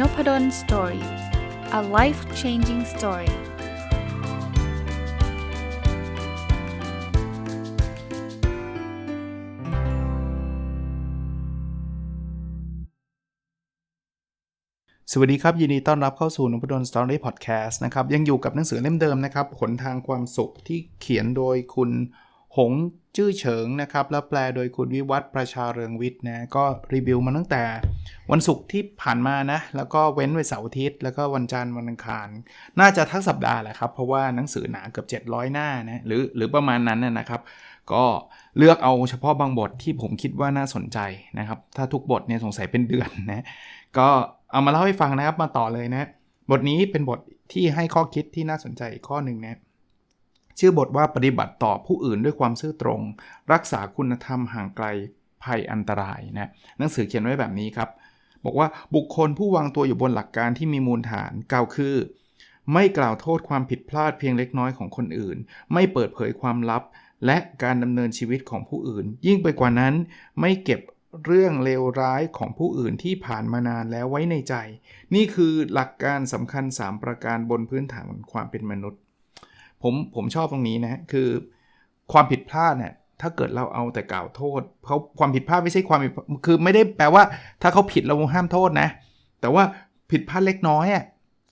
n o p ด d o สตอรี่ a life changing story สวัสดีครับ ยินดีต้อนรับเข้าสู่นพดลสตอรี่พอดแคสต์นะครับ ยังอยู่กับหนังสือเล่มเดิมนะครับหนทางความสุขที่เขียนโดยคุณ หงจื้อเฉิงนะครับ แล้วแปลโดยคุณวิวัฒประชาเรืองวิทย์นะก็รีวิวมาตั้งแต่วันศุกร์ที่ผ่านมานะ แล้วก็เว้นไว้เสาร์อาทิตย์ แล้วก็วันจันทร์วันอังคาร น่าจะทั้งสัปดาห์แหละครับ เพราะว่าหนังสือหนาเกือบ 700 หน้านะหรือหรือประมาณนั้นนะครับ ก็เลือกเอาเฉพาะบางบทที่ผมคิดว่าน่าสนใจนะครับ ถ้าทุกบทเนี่ยสงสัยเป็นเดือนนะก็เอามาเล่าให้ฟังนะครับมาต่อเลยนะบทนี้เป็นบทที่ให้ข้อคิดที่น่าสนใจอีกข้อหนึ่งนะ ชื่อบทว่าปฏิบัติต่อผู้อื่นด้วยความซื่อตรง รักษาคุณธรรมห่างไกลภัยอันตรายนะหนังสือเขียนไว้แบบนี้ครับ บอกว่าบุคคลผู้วางตัวอยู่บนหลักการที่มีมูลฐานกล่าวคือ ไม่กล่าวโทษความผิดพลาดเพียงเล็กน้อยของคนอื่น ไม่เปิดเผยความลับ และการดำเนินชีวิตของผู้อื่น ยิ่งไปกว่านั้นไม่เก็บเรื่องเลวร้ายของผู้อื่นที่ผ่านมานานแล้วไว้ในใจ นี่คือหลักการสำคัญ 3 ประการบนพื้นฐานความเป็นมนุษย์ ผมผมชอบตรงนี้นะคือความผิดพลาดเนี่ยถ้าเกิดเราเอาแต่กล่าวโทษเพราความผิดพลาดไม่ใช่ความคือไม่ได้แปลว่า ถ้าเขาผิดเราห้ามโทษนะ แต่ว่าผิดพลาดเล็กน้อยอะ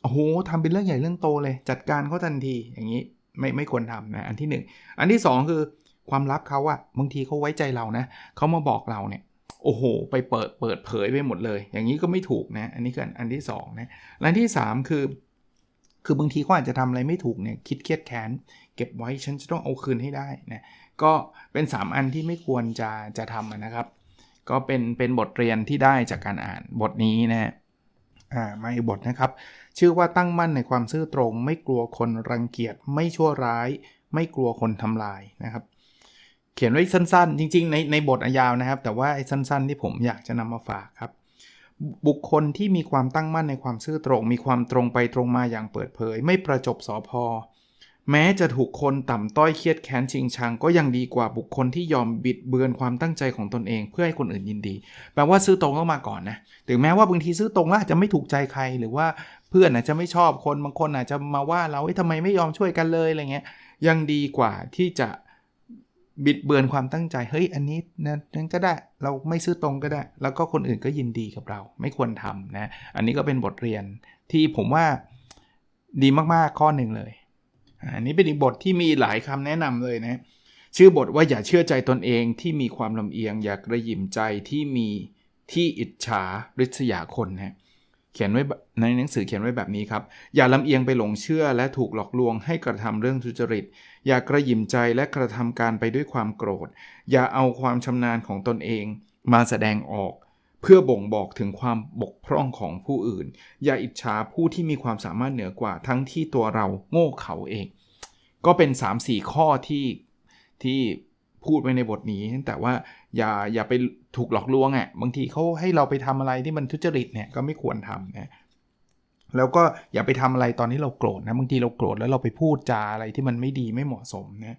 โอ้โหทำเป็นเรื่องใหญ่เรื่องโตเลย จัดการเขาทันทีอย่างนี้ไม่ไม่ควรทำนะอันที่ 1 อันที่ 2 คือความลับเขาอะบางทีเขาไว้ใจเรานะเขามาบอกเราเนี่ยโอ้โห ไปเปิดเปิดเผยไปหมดเลย อย่างนี้ก็ไม่ถูกนะ อันนี้ก็อันที่2นะอันที่ 3 คือ คือบางทีเขาอาจจะทำอะไรไม่ถูกเนี่ยคิดเครียดแค้นเก็บไว้ฉันจะต้องเอาคืนให้ได้นะก็เป็น 3 อันที่ไม่ควรจะจะทำนะครับ ก็เป็นเป็นบทเรียนที่ได้จากการอ่านบทนี้นะอ่ามาอีกบทนะครับ ชื่อว่าตั้งมั่นในความซื่อตรง ไม่กลัวคนรังเกียจไม่ชั่วร้าย ไม่กลัวคนทำลายนะครับ เขียนไว้สั้นๆ จริง ๆ ในในบทยาวนะครับ แต่ว่าไอ้สั้น ๆ ที่ผมอยากจะนำมาฝากครับ บุคคลที่มีความตั้งมั่นในความซื่อตรง มีความตรงไปตรงมาอย่างเปิดเผย ไม่ประจบสอพอ แม้จะถูกคนต่ำต้อยเครียดแค้นชิงชัง ก็ยังดีกว่าบุคคลที่ยอมบิดเบือนความตั้งใจของตนเอง เพื่อให้คนอื่นยินดี แปลว่าซื่อตรงต้องมาก่อนนะ ถึงแม้ว่าบางทีซื่อตรงอาจจะไม่ถูกใจใคร หรือว่าเพื่อนอาจจะไม่ชอบคน บางคนอาจจะมาว่าเราทำไมไม่ยอมช่วยกันเลยอะไรเงี้ย ยังดีกว่าที่จะ บิดเบือนความตั้งใจ เฮ้ย อันนี้นะนั่นก็ได้ เราไม่ซื้อตรงก็ได้ แล้วก็คนอื่นก็ยินดีกับเรา ไม่ควรทำนะ อันนี้ก็เป็นบทเรียนที่ผมว่าดีมากๆข้อหนึ่งเลย อันนี้เป็นอีกบทที่มีหลายคำแนะนำเลยนะ ชื่อบทว่าอย่าเชื่อใจตนเองที่มีความลำเอียง อย่ากระยิมใจที่มีที่อิจฉาริษยาคนนะ เขียนไว้ในหนังสือเขียนไว้แบบนี้ครับ อย่าลำเอียงไปหลงเชื่อและถูกหลอกลวงให้กระทำเรื่องทุจริต อย่ากระยิมใจและกระทำการไปด้วยความโกรธ อย่าเอาความชำนาญของตนเอง มาแสดงออก เพื่อบ่งบอกถึงความบกพร่องของผู้อื่น อย่าอิจฉาผู้ที่มีความสามารถเหนือกว่าทั้งที่ตัวเราโง่เขาเอง ก็เป็น 3-4 ข้อที่ที่ พูดไว้ในบทนี้ แต่ว่าอย่าอย่าไปถูกหลอกลวงอะ่ะบางทีเขาให้เราไปทำอะไรที่มันทุจริตเนี่ยก็ไม่ควรทำนะแล้วก็อย่าไปทำอะไรตอนนี้เราโกรธนะบางทีเราโกรธแล้วเราไปพูดจาอะไรที่มันไม่ดีไม่เหมาะสมนะ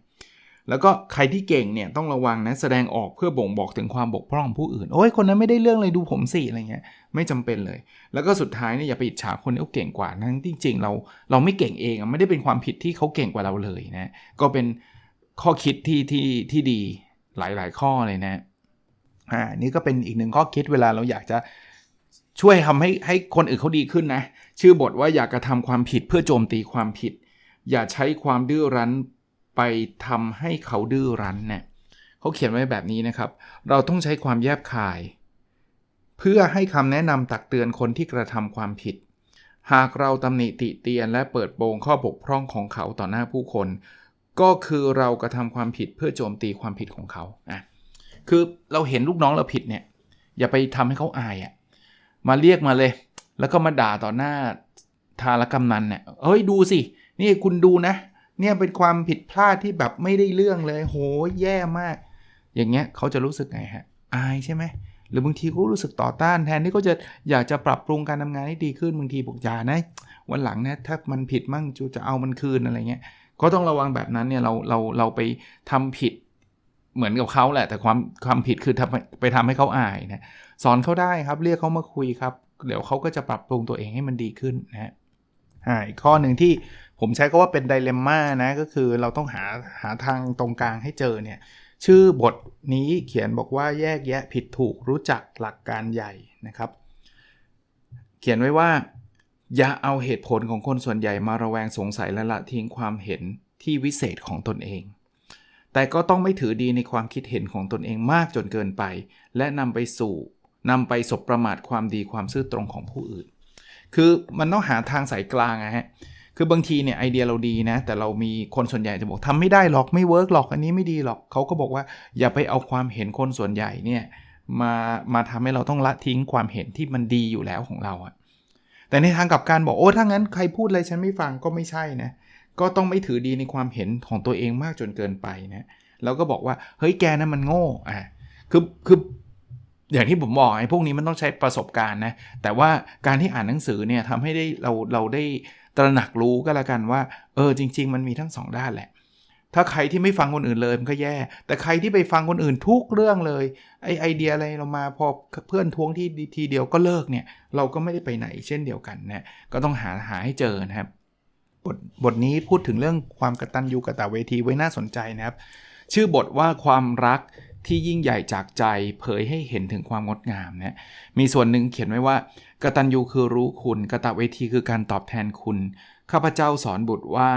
แล้วก็ใครที่เก่งเนี่ยต้องระวังนะแสดงออกเพื่อบ่งบอกถึงความบกพร่องผู้อื่น โอ้ยคนนั้นไม่ได้เรื่องเลยดูผมสิอะไรเงี้ยไม่จำเป็นเลย แล้วก็สุดท้ายเนี่ยอย่าไปอิจฉาคนที่เขาเก่งกว่านั้งจริงๆเราเราไม่เก่งเองไม่ได้เป็นความผิดที่เขาเก่งกว่าเราเลยนะก็เป็น ข้อคิดที่ที่ที่ดีหลาย ๆ ข้อเลยนะอ่านี่ก็เป็นอีกหนึ่งข้อคิดเวลาเราอยากจะช่วยทำให้ให้คนอื่นเขาดีขึ้นนะ ชื่อบทว่าอยากกระทำความผิดเพื่อโจมตีความผิด อย่าใช้ความดื้อรั้นไปทำให้เขาดื้อรั้นเนะี่ยเขาเขียนไว้แบบนี้นะครับ เราต้องใช้ความแยบคาย เพื่อให้คำแนะนำตักเตือนคนที่กระทำความผิด หากเราตำหนิติเตียนและเปิดโปงข้อบกพร่องของเขาต่อหน้าผู้คน ก็คือเรากระทำความผิดเพื่อโจมตีความผิดของเขาอะคือเราเห็นลูกน้องเราผิดเนี่ยอย่าไปทำให้เขาอายอะ่ะมาเรียกมาเลย แล้วก็มาด่าต่อหน้าทารกำนันเนี่ยเฮ้ยดูสิ นี่คุณดูนะ เนี่ยเป็นความผิดพลาดที่แบบไม่ได้เรื่องเลย โหแย่มาก อย่างเงี้ยเขาจะรู้สึกไงฮะ อายใช่ไหม หรือบางทีเขารู้สึกต่อต้านแทนที่เขาจะอยากจะปรับปรุงการทำงานให้ดีขึ้นบางทีบอกอย่านะวันหลังนะถ้ามันผิดมั่งจูจะเอามันคืนอะไรเงี้ยก็ต้องระวังแบบนั้นเนี่ยเราเราเราไปทำผิดเหมือนกับเขาแหละ แต่ความความผิดคือทำไปทำให้เขาอายนะสอนเขาได้ครับเรียกเขามาคุยครับ เดี๋ยวเขาก็จะปรับปรุงตัวเองให้มันดีขึ้นนะฮะอีกข้อหนึ่งที่ผมใช้ก็ว่าเป็นไดเลมม่านะก็คือเราต้องหาหาทางตรงกลางให้เจอเนี่ย ชื่อบทนี้เขียนบอกว่าแยกแยะผิดถูกรู้จักหลักการใหญ่นะครับ เขียนไว้ว่า อย่าเอาเหตุผลของคนส่วนใหญ่มาระแวงสงสัยและละทิ้งความเห็นที่วิเศษของตนเอง แต่ก็ต้องไม่ถือดีในความคิดเห็นของตนเองมากจนเกินไป และนำไปสู่นำไปสบประมาทความดีความซื่อตรงของผู้อื่น คือมันต้องหาทางสายกลางอะฮะ คือบางทีเนี่ยไอเดียเราดีนะ แต่เรามีคนส่วนใหญ่จะบอกทำไม่ได้หรอกไม่เวิร์กหรอกอันนี้ไม่ดีหรอกเขาก็บอกว่าอย่าไปเอาความเห็นคนส่วนใหญ่เนี่ยมามาทำให้เราต้องละทิ้งความเห็นที่มันดีอยู่แล้วของเราอะแต่ในทางกลับการบอกโอ้ถ้างั้นใครพูดอะไรฉันไม่ฟังก็ไม่ใช่นะก็ต้องไม่ถือดีในความเห็นของตัวเองมากจนเกินไปนะแล้วก็บอกว่าเฮ้ยแกนั้นมันโง่อะคือคืออย่างที่ผมบอกไอ้พวกนี้มันต้องใช้ประสบการณ์นะแต่ว่าการที่อ่านหนังสือเนี่ยทำให้ได้เราเราได้ ตระหนักรู้ก็แล้วกันว่า เออจริง ๆ มันมีทั้งสองด้านแหละ ถ้าใครที่ไม่ฟังคนอื่นเลยมันก็แย่ แต่ใครที่ไปฟังคนอื่นทุกเรื่องเลยไอไอเดียอะไรเรามาพอเพื่อนท้วงที่ทีเดียวก็เลิกเนี่ย เราก็ไม่ได้ไปไหนเช่นเดียวกันนะก็ต้องหาหาให้เจอนะครับบทบทนี้พูดถึงเรื่องความกระตัญญูกตะเวทีไว้น่าสนใจนะครับ ชื่อบทว่าความรัก ที่ยิ่งใหญ่จากใจเผยให้เห็นถึงความงดงามนะมีส่วนหนึ่งเขียนไว้ว่ากตัญญูคือรู้คุณกตเวทีคือการตอบแทนคุณข้าพเจ้าสอนบุตรว่า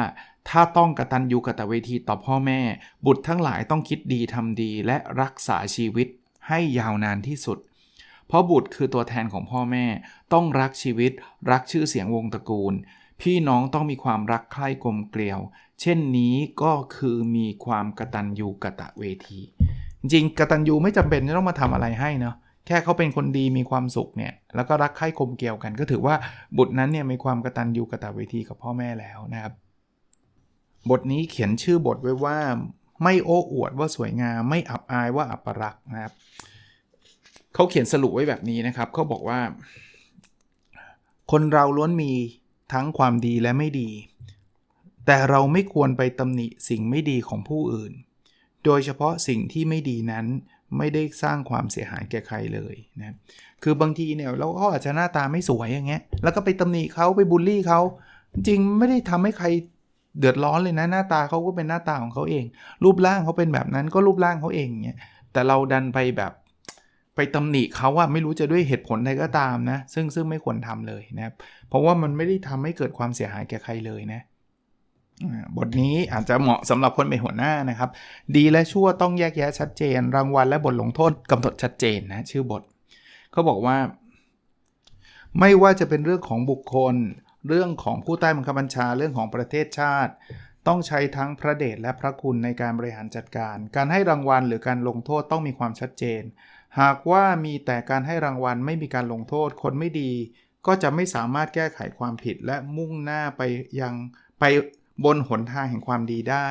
ถ้าต้องกตัญญูกตเวทีต่อพ่อแม่ บุตรทั้งหลายต้องคิดดีทำดีและรักษาชีวิตให้ยาวนานที่สุด เพราะบุตรคือตัวแทนของพ่อแม่ ต้องรักชีวิต รักชื่อเสียงวงตระกูล พี่น้องต้องมีความรักใคร่กลมเกลียว เช่นนี้ก็คือมีความกตัญญูกตะเวที จริงๆกตัญญูไม่จำเป็นจะต้องมาทำอะไรให้เนาะแค่เขาเป็นคนดีมีความสุขเนี่ยแล้วก็รักใคร่กลมเกลียวกัน ก็ถือว่าบุตรนั้นเนี่ยมีความกตัญญูกตเวทีกับพ่อแม่แล้วนะครับ บทนี้เขียนชื่อบทไว้ว่าไม่โอ้อวดว่าสวยงามไม่อับอายว่าอัปรักษ์นะครับเขาเขียนสรุปไว้แบบนี้นะครับเขาบอกว่า คนเราล้วนมีทั้งความดีและไม่ดี แต่เราไม่ควรไปตำหนิสิ่งไม่ดีของผู้อื่น โดยเฉพาะสิ่งที่ไม่ดีนั้นไม่ได้สร้างความเสียหายแก่ใครเลยนะคือบางทีเนี่ยเราก็อาจจะหน้าตาไม่สวยอย่างเงี้ยแล้วก็ไปตำหนิเขาไปบูลลี่เขาจริงไม่ได้ทำให้ใครเดือดร้อนเลยนะหน้าตาเขาก็เป็นหน้าตาของเขาเอง รูปร่างเขาเป็นแบบนั้นก็รูปร่างเขาเองเนี่ยแต่เราดันไปแบบไปตำหนิเขาว่าไม่รู้จะด้วยเหตุผลใดก็ตามนะซึ่งซึ่งไม่ควรทำเลยนะครับเพราะว่ามันไม่ได้ทำให้เกิดความเสียหายแก่ใครเลยนะ บทนี้อาจจะเหมาะสำหรับคนเป็นหัวหน้านะครับ ดีและชั่วต้องแยกแยะชัดเจน รางวัลและบทลงโทษกำหนดชัดเจนนะ ชื่อบทเขาบอกว่า ไม่ว่าจะเป็นเรื่องของบุคคล เรื่องของผู้ใต้บังคับบัญชาเรื่องของประเทศชาติ ต้องใช้ทั้งพระเดชและพระคุณในการบริหารจัดการ การให้รางวัลหรือการลงโทษต้องมีความชัดเจน หากว่ามีแต่การให้รางวัลไม่มีการลงโทษ คนไม่ดี ก็จะไม่สามารถแก้ไขความผิดและมุ่งหน้าไปยังไป บนหนทางแห่งความดีได้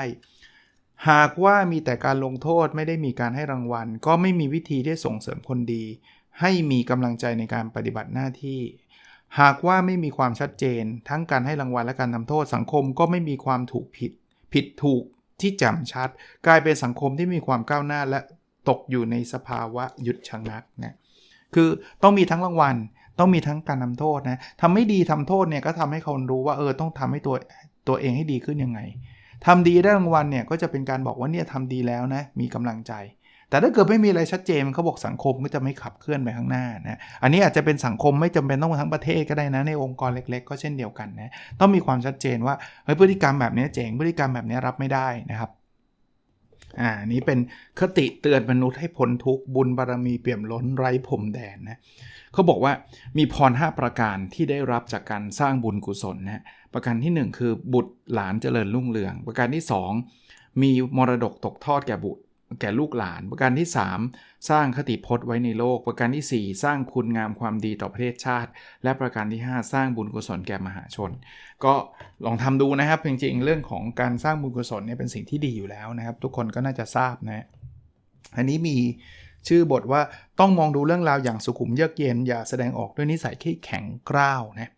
หากว่ามีแต่การลงโทษไม่ได้มีการให้รางวัล ก็ไม่มีวิธีที่ส่งเสริมคนดี ให้มีกำลังใจในการปฏิบัติหน้าที่ หากว่าไม่มีความชัดเจน ทั้งการให้รางวัลและการทำโทษสังคมก็ไม่มีความถูกผิด ผิดถูกที่แจ่มชัด กลายเป็นสังคมที่มีความก้าวหน้าและตกอยู่ในสภาวะหยุดชะงักนะคือต้องมีทั้งรางวัล ต้องมีทั้งการทำโทษนะทำไม่ดีทำโทษเนี่ยก็ทำให้คนรู้ว่าเออต้องทำให้ตัว ตัวเองให้ดีขึ้นยังไงทำดีได้รางวัลเนี่ยก็จะเป็นการบอกว่าเนี่ยทำดีแล้วนะมีกำลังใจ แต่ถ้าเกิดไม่มีอะไรชัดเจนเขาบอกสังคมก็จะไม่ขับเคลื่อนไปข้างหน้านะอันนี้อาจจะเป็นสังคมไม่จำเป็นต้องทั้งประเทศก็ได้นะในองค์กรเล็ก ๆ ก็เช่นเดียวกันนะต้องมีความชัดเจนว่าเฮ้ยพฤติกรรมแบบนี้เจ๋งพฤติกรรมแบบนี้รับไม่ได้นะครับ อ่านี้เป็นคติเตือนมนุษย์ให้พ้นทุกข์บุญบารรมีเปี่ยมล้นไร้ผมแดนนะเขาบอกว่ามีพร 5 ประการที่ได้รับจากการสร้างบุญกุศลนะประการที่ 1 คือบุตรหลานเจริญรุ่งเรือง ประการที่ 2 มีมรดกตกทอดแก่บุตร แก่ลูกหลาน ประการที่ 3 สร้างคติพจน์ไว้ในโลก ประการที่ 4 สร้างคุณงามความดีต่อประเทศชาติ และประการที่ 5 สร้างบุญกุศลแก่มหาชน ก็ลองทำดูนะครับจริงๆ เรื่องของการสร้างบุญกุศลเนี่ยเป็นสิ่งที่ดีอยู่แล้วนะครับ ทุกคนก็น่าจะทราบนะอันนี้มีชื่อบทว่าต้องมองดูเรื่องราวอย่างสุขุมเยือกเย็นอย่าแสดงออกด้วยนิสัยที่แข็งกร้าวนะ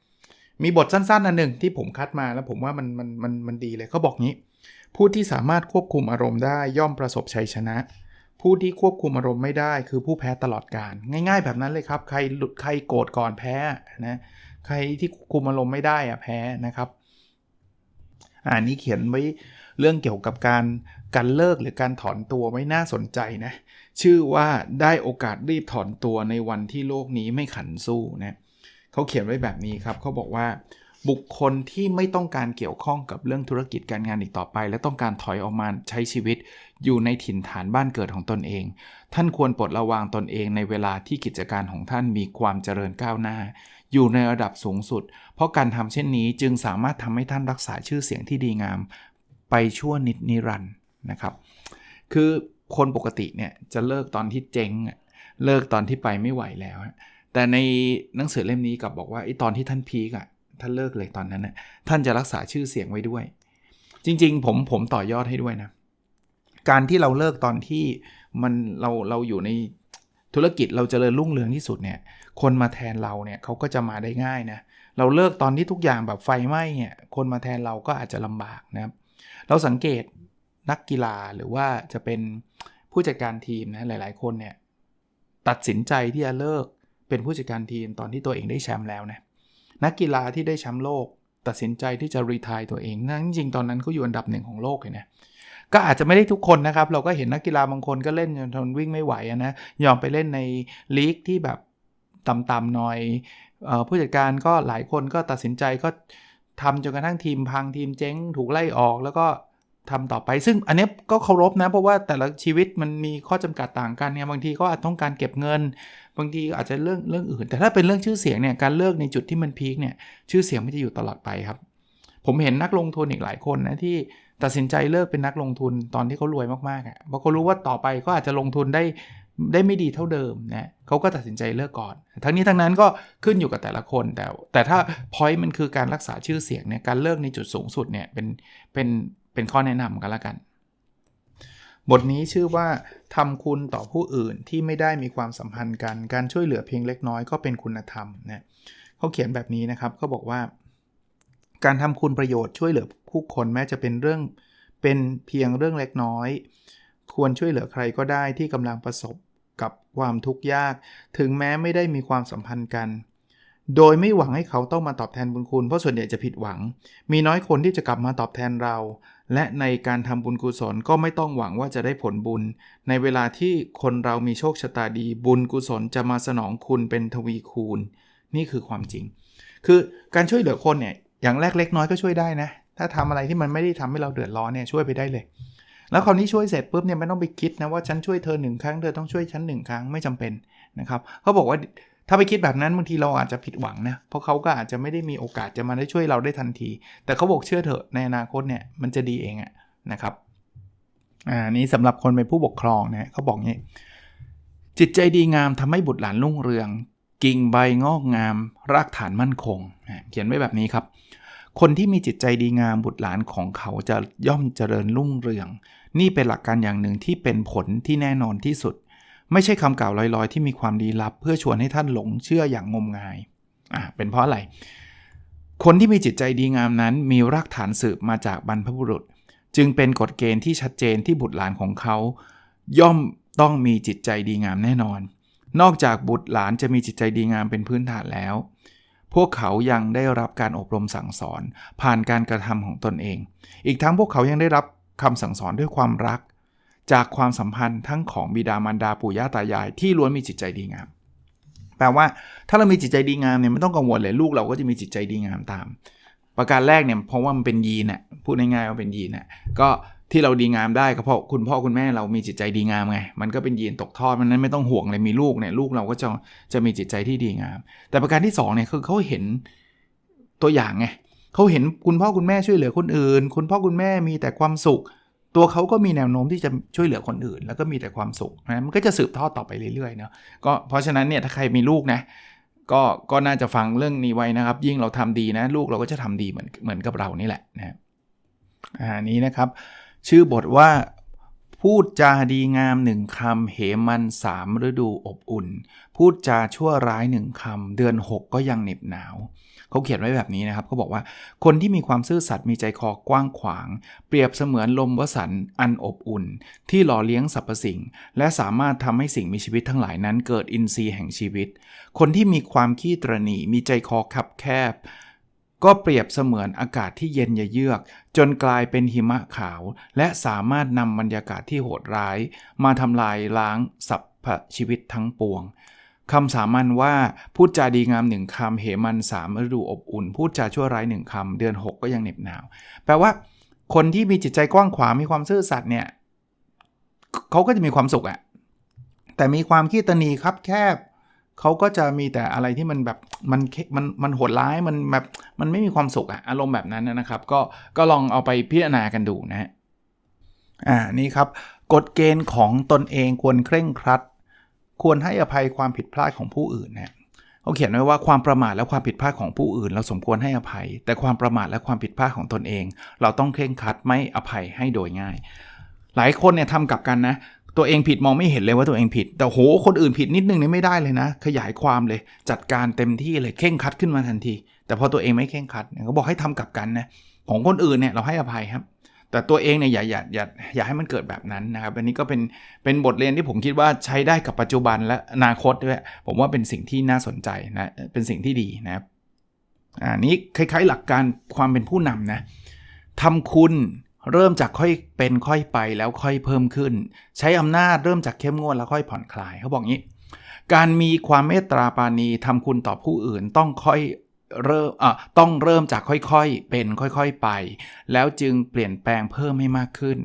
มีบทสั้นๆอันหนึ่งที่ผมคัดมาแล้วผมว่ามันมันมันมันดีเลยเขาบอกงี้ ผู้ที่สามารถควบคุมอารมณ์ได้ย่อมประสบชัยชนะ ผู้ที่ควบคุมอารมณ์ไม่ได้คือผู้แพ้ตลอดการ ง่าย ๆ แบบนั้นเลยครับ ใครหลุดใครโกรธก่อนแพ้นะใครที่ควบคุมอารมณ์ไม่ได้อะแพ้นะครับอ่านี้เขียนไว้เรื่องเกี่ยวกับการการเลิกหรือการถอนตัวไม่น่าสนใจนะชื่อว่าได้โอกาสรีบถอนตัวในวันที่โลกนี้ไม่ขันสู้นะ เขาเขียนไว้แบบนี้ครับเขาบอกว่าบุคคลที่ไม่ต้องการเกี่ยวข้องกับเรื่องธุรกิจการงานอีกต่อไป และต้องการถอยออกมาใช้ชีวิต อยู่ในถิ่นฐานบ้านเกิดของตนเอง ท่านควรปลดระวางตนเองในเวลาที่กิจการของท่านมีความเจริญก้าวหน้า อยู่ในระดับสูงสุด เพราะการทำเช่นนี้จึงสามารถทำให้ท่านรักษาชื่อเสียงที่ดีงาม ไปชั่วนิดนิรันด์นะครับ คือคนปกติเนี่ยจะเลิกตอนที่เจ๊งเลิกตอนที่ไปไม่ไหวแล้ว แต่ในหนังสือเล่มนี้กลับบอกว่าไอ้ตอนที่ท่านพีกอะท่านเลิกเลยตอนนั้นนะท่านจะรักษาชื่อเสียงไว้ด้วย จริง ๆ ผมผมต่อยอดให้ด้วยนะ การที่เราเลิกตอนที่มันเราเราอยู่ในธุรกิจเราจเจริญรุ่งเรืองที่สุดเนี่ย คนมาแทนเราเนี่ยเขาก็จะมาได้ง่ายนะ เราเลิกตอนที่ทุกอย่างแบบไฟไหม้เนี่ย คนมาแทนเราก็อาจจะลำบากนะครับ เราสังเกตนักกีฬาหรือว่าจะเป็นผู้จัดการทีมนะหลาย ๆ คนเนี่ยตัดสินใจที่จะเลิก เป็นผู้จัดการทีมตอนที่ตัวเองได้แชมป์แล้วนะนักกีฬาที่ได้แชมป์โลก ตัดสินใจที่จะรีทายตัวเองนั่นจริงตอนนั้นเขาอยู่อันดับหนึ่งของโลกเลยนะก็อาจจะไม่ได้ทุกคนนะครับ เราก็เห็นนักกีฬาบางคนก็เล่นจนทนวิ่งไม่ไหวนะยอมไปเล่นในลีกที่แบบต่ำๆหน่อยออผู้จัดการก็หลายคนก็ตัดสินใจก็ทำจนกระทั่งทีมพังทีมเจ๊งถูกไล่ออกแล้วก็ทำต่อไป ซึ่งอันนี้ก็เคารพนะ เพราะว่าแต่ละชีวิตมันมีข้อจำกัดต่างกันเนี่ยบางทีก็อาจต้องการเก็บเงิน บางทีอาจจะเรื่องเรื่องอื่น แต่ถ้าเป็นเรื่องชื่อเสียงเนี่ยการเลิกในจุดที่มันพีคเนี่ยชื่อเสียงไม่จะอยู่ตลอดไปครับ ผมเห็นนักลงทุนอีกหลายคนนะที่ตัดสินใจเลิกเป็นนักลงทุนตอนที่เขารวยมากๆอะ่ะเพราะเขารู้ว่าต่อไปก็อาจจะลงทุนได้ได้ไม่ดีเท่าเดิมนะเขาก็ตัดสินใจเลิกก่อน ทั้งนี้ทั้งนั้นก็ขึ้นอยู่กับแต่ละคน แต่แต่ถ้าพอยต์มันคือการรักษาชื่อเสียงเนี่ยการเลิกในจุดสูงสุดเนี่ยเป็นเป็นเป็นข้อแนะนำกันละกัน บทนี้ชื่อว่าทำคุณต่อผู้อื่นที่ไม่ได้มีความสัมพันธ์กัน การช่วยเหลือเพียงเล็กน้อยก็เป็นคุณธรรมนะเขาเขียนแบบนี้นะครับเขาบอกว่า การทำคุณประโยชน์ช่วยเหลือผู้คนแม้จะเป็นเรื่องเป็นเพียงเรื่องเล็กน้อย ควรช่วยเหลือใครก็ได้ที่กำลังประสบกับความทุกข์ยาก ถึงแม้ไม่ได้มีความสัมพันธ์กัน โดยไม่หวังให้เขาต้องมาตอบแทนบุญคุณเพราะส่วนใหญ่จะผิดหวัง มีน้อยคนที่จะกลับมาตอบแทนเรา และในการทำบุญกุศลก็ไม่ต้องหวังว่าจะได้ผลบุญ ในเวลาที่คนเรามีโชคชะตาดี บุญกุศลจะมาสนองคุณเป็นทวีคูณ นี่คือความจริง คือการช่วยเหลือคนเนี่ยอย่างแรกเล็กน้อยก็ช่วยได้นะ ถ้าทำอะไรที่มันไม่ได้ทำให้เราเดือดร้อนเนี่ยช่วยไปได้เลย แล้วคราวนี้ช่วยเสร็จปุ๊บเนี่ยไม่ต้องไปคิดนะว่าฉันช่วยเธอหนึ่งครั้งเธอต้องช่วยฉันหนึ่งครั้งไม่จำเป็นนะครับเขาบอกว่า ถ้าไปคิดแบบนั้นบางทีเราอาจจะผิดหวังนะ เพราะเขาก็อาจจะไม่ได้มีโอกาสจะมาได้ช่วยเราได้ทันที แต่เขาบอกเชื่อเถอะในอนาคตเนี่ยมันจะดีเองอะนะครับอ่านี้สำหรับคนเป็นผู้ปกครองนะเขาบอกงี้จิตใจดีงามทำให้บุตรหลานรุ่งเรือง กิ่งใบงอกงาม รากฐานมั่นคง เขียนไว้แบบนี้ครับ คนที่มีจิตใจดีงามบุตรหลานของเขาจะย่อมเจริญรุ่งเรือง นี่เป็นหลักการอย่างหนึ่งที่เป็นผลที่แน่นอนที่สุด ไม่ใช่คำกล่าวลอยๆ ที่มีความลี้ลับ เพื่อชวนให้ท่านหลงเชื่ออย่างงมงายอ่าเป็นเพราะอะไร คนที่มีจิตใจดีงามนั้น มีรากฐานสืบมาจากบรรพบุรุษ จึงเป็นกฎเกณฑ์ที่ชัดเจนที่บุตรหลานของเขา ย่อมต้องมีจิตใจดีงามแน่นอน นอกจากบุตรหลานจะมีจิตใจดีงามเป็นพื้นฐานแล้ว พวกเขายังได้รับการอบรมสั่งสอน ผ่านการกระทำของตนเอง อีกทั้งพวกเขายังได้รับคำสั่งสอนด้วยความรัก จากความสัมพันธ์ทั้งของบิดามารดาปู่ย่าตายายที่ล้วนมีจิตใจดีงาม แปลว่าถ้าเรามีจิตใจดีงามเนี่ยไม่ต้องกังวลเลยลูกเราก็จะมีจิตใจดีงามตาม ประการแรกเนี่ยเพราะว่ามันเป็นยีนน่ะพูดง่ายๆว่าเป็นยีนน่ะก็ที่เราดีงามได้ก็เพราะคุณพ่อคุณแม่เรามีจิตใจดีงามไง มันก็เป็นยีนตกทอดมันนั้นไม่ต้องห่วงเลยมีลูกเนี่ยลูกเราก็จะจะมีจิตใจที่ดีงาม แต่ประการที่2เนี่ยคือเขาเห็นตัวอย่างไงเขาเห็นคุณพ่อคุณแม่ช่วยเหลือคนอื่น คุณพ่อคุณแม่มีแต่ความสุข ตัวเขาก็มีแนวโน้มที่จะช่วยเหลือคนอื่น แล้วก็มีแต่ความสุขนะมันก็จะสืบทอดต่อไปเรื่อยๆเนาะก็เพราะฉะนั้นเนี่ยถ้าใครมีลูกนะก็ก็น่าจะฟังเรื่องนี้ไว้นะครับ ยิ่งเราทำดีนะ ลูกเราก็จะทำดีเหมือนเหมือนกับเรานี่แหละนะอ่านี้นะครับ ชื่อบทว่า พูดจาดีงามหนึ่งคำเหมันสามฤดูอบอุ่น พูดจาชั่วร้ายหนึ่งคำเดือน 6 ก็ยังเหน็บหนาว เขาเขียนไว้แบบนี้นะครับเขาบอกว่าคนที่มีความซื่อสัตย์มีใจคอกว้างขวาง เปรียบเสมือนลมวสันอันอบอุ่น ที่หล่อเลี้ยงสรรพสิ่ง และสามารถทำให้สิ่งมีชีวิตทั้งหลายนั้นเกิดอินทรีย์แห่งชีวิต คนที่มีความขี้ตรณีมีใจคอคับแคบ ก็เปรียบเสมือนอากาศที่เย็นเยือก จนกลายเป็นหิมะขาว และสามารถนำบรรยากาศที่โหดร้าย มาทำลายล้างสรรพชีวิตทั้งปวงคำสามัญว่าพูดจาดีงามหนึ่งคำเหมันสามฤดูอบอุ่น พูดจาชั่วร้ายหนึ่งคำเดือน 6 ก็ยังเหน็บหนาว แปลว่า คนที่มีจิตใจกว้างขวางมีความซื่อสัตย์เนี่ยเขาก็จะมีความสุขอะแต่มีความขี้ตนีครับแคบ เขาก็จะมีแต่อะไรที่มันแบบมันมันมันโหดร้ายมันแบบมันไม่มีความสุขอะอารมณ์แบบนั้นนะครับ ก็ก็ลองเอาไปพิจารณากันดูนะอ่านี่ครับกฎเกณฑ์ของตนเองควรเคร่งครัด ควรให้อภัยความผิดพลาดของผู้อื่นนะเขาเขียนไว้ว่าความประมาทและความผิดพลาดของผู้อื่น เราสมควรให้อภัย แต่ความประมาทและความผิดพลาดของตนเอง เราต้องเคร่งครัดไม่อภัยให้โดยง่าย หลายคนเนี่ยทำกับกันนะ ตัวเองผิดมองไม่เห็นเลยว่าตัวเองผิด แต่โหคนอื่นผิดนิดนึงนี่ไม่ได้เลยนะ ขยายความเลยจัดการเต็มที่เลยเข่งคัดขึ้นมาทันที แต่พอตัวเองไม่เข่งคัดเขาบอกให้ทำกับกันนะของคนอื่นเนี่ยเราให้อภัยครับ แต่ตัวเองเนี่ยอย่าอย่าอย่าอย่าให้มันเกิดแบบนั้นนะครับอันนี้ก็เป็นเป็นบทเรียนที่ผมคิดว่าใช้ได้กับปัจจุบันและอนาคตด้วยผมว่าเป็นสิ่งที่น่าสนใจนะเป็นสิ่งที่ดีนะครับอันนี้คล้ายๆหลักการความเป็นผู้นำนะทำคุณ เริ่มจากค่อยเป็นค่อยไปแล้วค่อยเพิ่มขึ้น ใช้อำนาจเริ่มจากเข้มงวดแล้วค่อยผ่อนคลายเขาบอกงี้ การมีความเมตตาปาณีทำคุณต่อผู้อื่นต้องค่อยเริ่มอะต้องเริ่มจากค่อยๆ เป็นค่อยๆไป แล้วจึงเปลี่ยนแปลงเพิ่มให้มากขึ้น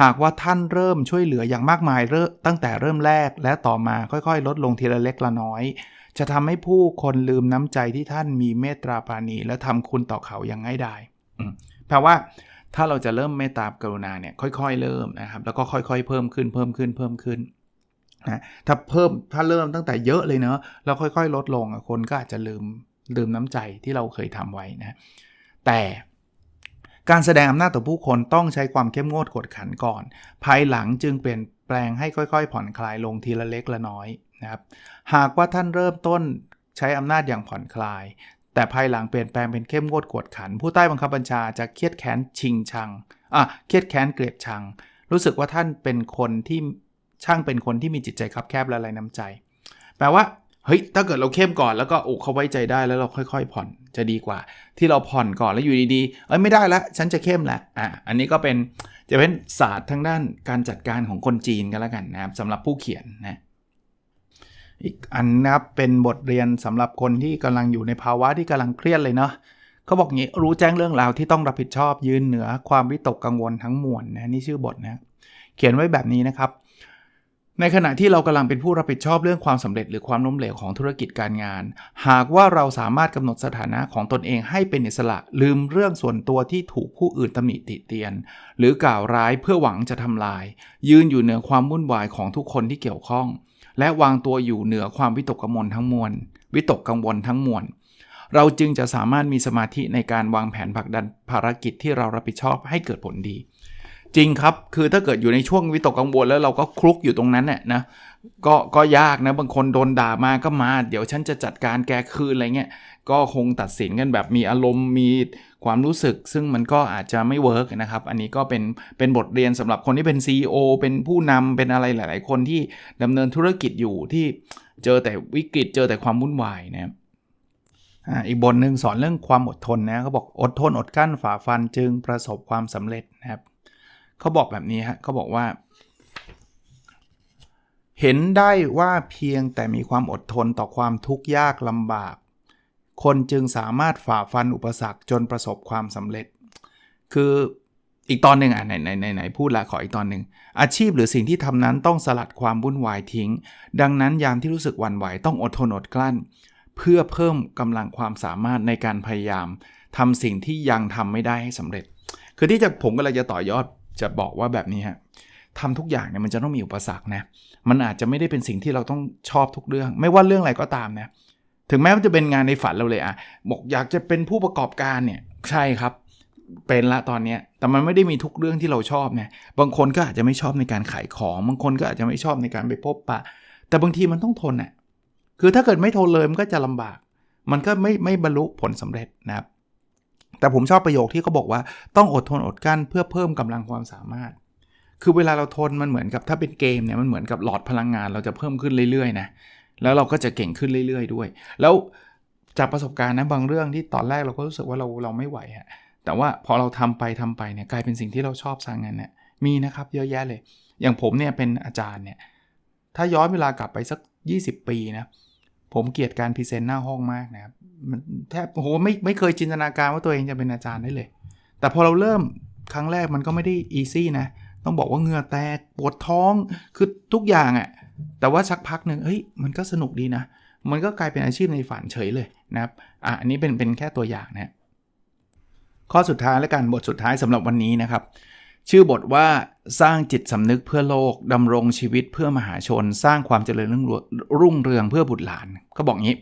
หากว่าท่านเริ่มช่วยเหลืออย่างมากมายเริ่มตั้งแต่เริ่มแรกและต่อมาค่อยๆ ลดลงทีละเล็กละน้อย จะทำให้ผู้คนลืมน้ำใจที่ท่านมีเมตตาปาณีและทำคุณต่อเขาอย่างง่ายดายแปลว่า ถ้าเราจะเริ่มเมตตากรุณาเนี่ยค่อยๆ เริ่มนะครับ แล้วก็ค่อยๆ เพิ่มขึ้นเพิ่มขึ้นเพิ่มขึ้นนะถ้าเพิ่มถ้าเริ่มตั้งแต่เยอะเลยเนาะแล้วค่อยๆ ลดลงคนก็อาจจะลืมลืมน้ำใจที่เราเคยทำไว้นะแต่การแสดงอำนาจต่อผู้คนต้องใช้ความเข้มงวดกดขันก่อน ภายหลังจึงเปลี่ยนแปลงให้ค่อยๆ ผ่อนคลายลงทีละเล็กละน้อยนะครับ หากว่าท่านเริ่มต้นใช้อำนาจอย่างผ่อนคลาย แต่ภายหลังเปลี่ยนแปลงเป็นเข้มงวดกวดขัน ผู้ใต้บังคับบัญชาจะเครียดแค้นชิงชังอะเครียดแค้นเกลียดชัง รู้สึกว่าท่านเป็นคนที่ช่างเป็นคนที่มีจิตใจคับแคบและไรน้ำใจ แปลว่าเฮ้ยถ้าเกิดเราเข้มก่อนแล้วก็โอ้เขาไว้ใจได้แล้วเราค่อย ๆ ผ่อนจะดีกว่า ที่เราผ่อนก่อนแล้วอยู่ดีๆเอ้ยไม่ได้ละฉันจะเข้มแหละอะอันนี้ก็เป็นจะเป็นศาสตร์ทางด้านการจัดการของคนจีนกันแล้วกันนะครับสำหรับผู้เขียนนะ อีกอันนะครับเป็นบทเรียนสำหรับคนที่กำลังอยู่ในภาวะที่กำลังเครียดเลยเนาะเขาบอกงี้รู้แจ้งเรื่องราวที่ต้องรับผิดชอบยืนเหนือความวิตกกังวลทั้งมวลนะนี่ชื่อบทนะเขียนไว้แบบนี้นะครับในขณะที่เรากำลังเป็นผู้รับผิดชอบเรื่องความสำเร็จหรือความล้มเหลวของธุรกิจการงาน หากว่าเราสามารถกำหนดสถานะของตนเองให้เป็นอิสระลืมเรื่องส่วนตัวที่ถูกผู้อื่นตำหนิติเตียน หรือกล่าวร้ายเพื่อหวังจะทำลาย ยืนอยู่เหนือความวุ่นวายของทุกคนที่เกี่ยวข้อง และวางตัวอยู่เหนือความวิตกกังวลทั้งมวล วิตกกังวลทั้งมวล เราจึงจะสามารถมีสมาธิในการวางแผนผลักดันภารกิจที่เรารับผิดชอบให้เกิดผลดี จริงครับ คือถ้าเกิดอยู่ในช่วงวิตกกังวลแล้วเราก็คลุกอยู่ตรงนั้นเนี่ยนะก็ก็ยากนะบางคนโดนด่ามาก็มา เดี๋ยวฉันจะจัดการแกคืนอะไรเงี้ยก็คงตัดสินกันแบบมีอารมณ์มี ความรู้สึก ซึ่งมันก็อาจจะไม่เวิร์กนะครับ อันนี้ก็เป็นเป็นบทเรียนสำหรับคนที่เป็น CEO เป็นผู้นำเป็นอะไรหลาย ๆ คนที่ดำเนินธุรกิจอยู่ที่เจอแต่วิกฤตเจอแต่ความวุ่นวายนะครับอีกบทหนึ่งสอนเรื่องความอดทนนะเขาบอกอดทนอดกั้นฝ่าฟันจึงประสบความสำเร็จนะครับเขาบอกแบบนี้ฮะเขาบอกว่า เห็นได้ว่าเพียงแต่มีความอดทนต่อความทุกข์ยากลำบาก คนจึงสามารถฝ่าฟันอุปสรรคจนประสบความสำเร็จ คืออีกตอนหนึ่งอะไหนไหนไหนไหนพูดละขออีกตอนหนึ่งอาชีพหรือสิ่งที่ทำนั้นต้องสลัดความวุ่นวายทิ้ง ดังนั้นยามที่รู้สึกวันไหวต้องอดทนอดกลั้น เพื่อเพิ่มกำลังความสามารถในการพยายามทำสิ่งที่ยังทำไม่ได้ให้สำเร็จ คือที่จะผมก็เลยจะต่อยอดจะบอกว่าแบบนี้ฮะทำทุกอย่างเนี่ยมันจะต้องมีอุปสรรคนะมันอาจจะไม่ได้เป็นสิ่งที่เราต้องชอบทุกเรื่อง ไม่ว่าเรื่องอะไรก็ตามนะ ถึงแม้มันจะเป็นงานในฝันเราเลยอะบอกอยากจะเป็นผู้ประกอบการเนี่ยใช่ครับเป็นละตอนนี้แต่มันไม่ได้มีทุกเรื่องที่เราชอบนะบางคนก็อาจจะไม่ชอบในการขายของ บางคนก็อาจจะไม่ชอบในการไปพบปะ แต่บางทีมันต้องทนอะคือถ้าเกิดไม่ทนเลยมันก็จะลำบาก มันก็ไม่ไม่บรรลุผลสำเร็จนะครับ แต่ผมชอบประโยคที่เขาบอกว่าต้องอดทนอดกลั้นเพื่อเพิ่มกำลังความสามารถ คือเวลาเราทนมันเหมือนกับถ้าเป็นเกมเนี่ยมันเหมือนกับหลอดพลังงานเราจะเพิ่มขึ้นเรื่อยๆนะ แล้วเราก็จะเก่งขึ้นเรื่อย ๆ ด้วย แล้วจากประสบการณ์นะบางเรื่องที่ตอนแรกเราก็รู้สึกว่าเราเราไม่ไหวฮะแต่ว่าพอเราทำไปทำไปเนี่ยกลายเป็นสิ่งที่เราชอบสร้างงานเนี่ยมีนะครับเยอะแยะเลย อย่างผมเนี่ยเป็นอาจารย์เนี่ยถ้าย้อนเวลากลับไปสัก 20 ปีนะผมเกลียดการพรีเซนต์หน้าห้องมากนะครับมันแทบโอ้โหไม่ไม่เคยจินตนาการว่าตัวเองจะเป็นอาจารย์ได้เลย แต่พอเราเริ่มครั้งแรกมันก็ไม่ได้อีซี่นะต้องบอกว่าเหงื่อแตกปวดท้องคือทุกอย่างอะ่ะ แต่ว่าสักพักหนึ่งเฮ้ย มันก็สนุกดีนะ มันก็กลายเป็นอาชีพในฝันเฉยเลยนะครับ อะ อันนี้เป็นเป็นแค่ตัวอย่างนะ ข้อสุดท้ายและกันบทสุดท้ายสำหรับวันนี้นะครับ ชื่อบทว่าสร้างจิตสำนึกเพื่อโลกดำรงชีวิตเพื่อมหาชน สร้างความเจริญรุ่งเรืองรุ่งเรืองเพื่อบุตรหลาน ก็บอกงี้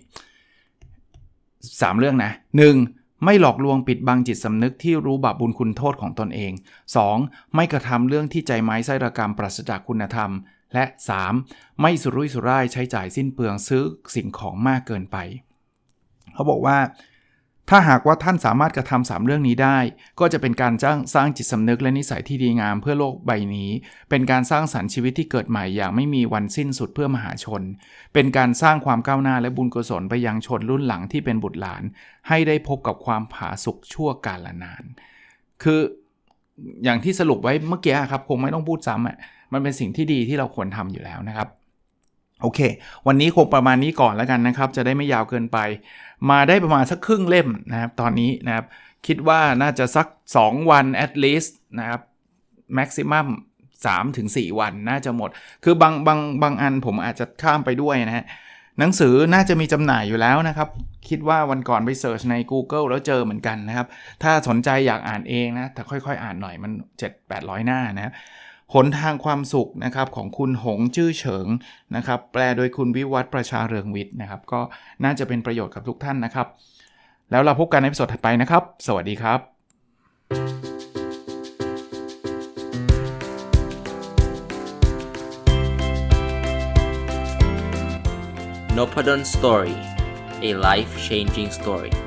3 เรื่องนะ 1. ไม่หลอกลวงปิดบังจิตสำนึกที่รู้บาปบุญคุณโทษของตนเอง 2. ไม่กระทำเรื่องที่ใจไม้ไส้ระกรรมปราศจากคุณธรรม และ 3. ไม่สุรุ่ยสุร่ายใช้จ่ายสิ้นเปลืองซื้อสิ่งของมากเกินไป เขาบอกว่า ถ้าหากว่าท่านสามารถกระทำสามเรื่องนี้ได้ ก็จะเป็นการจ้างสร้างจิตสำนึกและนิสัยที่ดีงามเพื่อโลกใบนี้ เป็นการสร้างสรรค์ชีวิตที่เกิดใหม่อย่างไม่มีวันสิ้นสุดเพื่อมหาชน เป็นการสร้างความก้าวหน้าและบุญกุศลไปยังชนรุ่นหลังที่เป็นบุตรหลาน ให้ได้พบกับความผาสุกชั่วกาลนาน คืออย่างที่สรุปไว้เมื่อกี้ครับคงไม่ต้องพูดซ้ำอะ มันเป็นสิ่งที่ดีที่เราควรทำอยู่แล้วนะครับโอเค วันนี้คงประมาณนี้ก่อนแล้วกันนะครับ จะได้ไม่ยาวเกินไป มาได้ประมาณสักครึ่งเล่มนะครับ ตอนนี้นะครับ คิดว่าน่าจะสัก 2 วัน at least นะครับ maximum 3ถึง4วันน่าจะหมด คือบางบางบางอันผมอาจจะข้ามไปด้วยนะฮะ หนังสือน่าจะมีจำหน่ายอยู่แล้วนะครับ คิดว่าวันก่อนไปเสิร์ชใน Google แล้วเจอเหมือนกันนะครับ ถ้าสนใจอยากอ่านเองนะ แต่ค่อยๆ อ่านหน่อยมัน 7-800 หน้านะครับ หนทางความสุขนะครับของคุณหงจื้อเฉิงนะครับแปลโดยคุณวิวัฒประชาเรืองวิทย์นะครับ ก็น่าจะเป็นประโยชน์กับทุกท่านนะครับ แล้วเราพบกันในตอนถัดไปนะครับ สวัสดีครับ n o p a d o n Story, a life changing story.